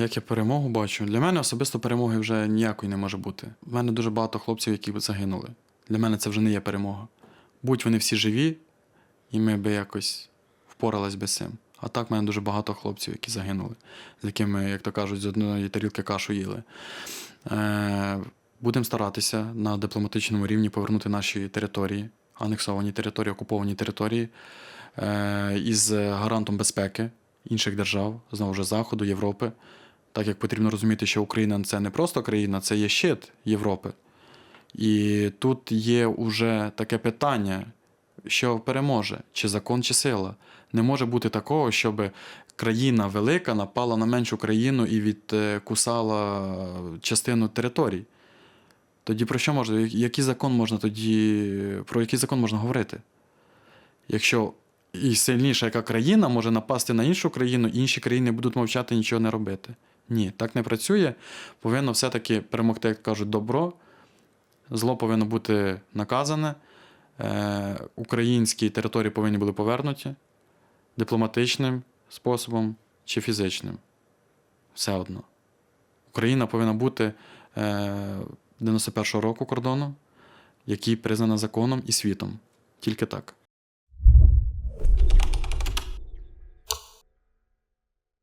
як я перемогу бачу? Для мене особисто перемоги вже ніякої не може бути. У мене дуже багато хлопців, які загинули. Для мене це вже не є перемога. Будь вони всі живі, і ми би якось впорались би з цим. А так в мене дуже багато хлопців, які загинули, з якими, як то кажуть, з одної тарілки кашу їли. Е, будемо старатися на дипломатичному рівні повернути наші території, анексовані території, окуповані території е, із гарантом безпеки інших держав, знову ж Заходу, Європи. Так як потрібно розуміти, що Україна це не просто країна, це є щит Європи. І тут є уже таке питання, що переможе, чи закон, чи сила. Не може бути такого, щоб країна велика напала на меншу країну і відкусала частину територій. Тоді про що можна? Який закон можна тоді. Про який закон можна говорити? Якщо і сильніша яка країна може напасти на іншу країну, інші країни будуть мовчати нічого не робити. Ні, так не працює. Повинно все-таки перемогти, як кажуть, добро. Зло повинно бути наказане. Е, українські території повинні бути повернуті дипломатичним способом чи фізичним. Все одно. Україна повинна бути е, 91-го року кордону, який признана законом і світом. Тільки так.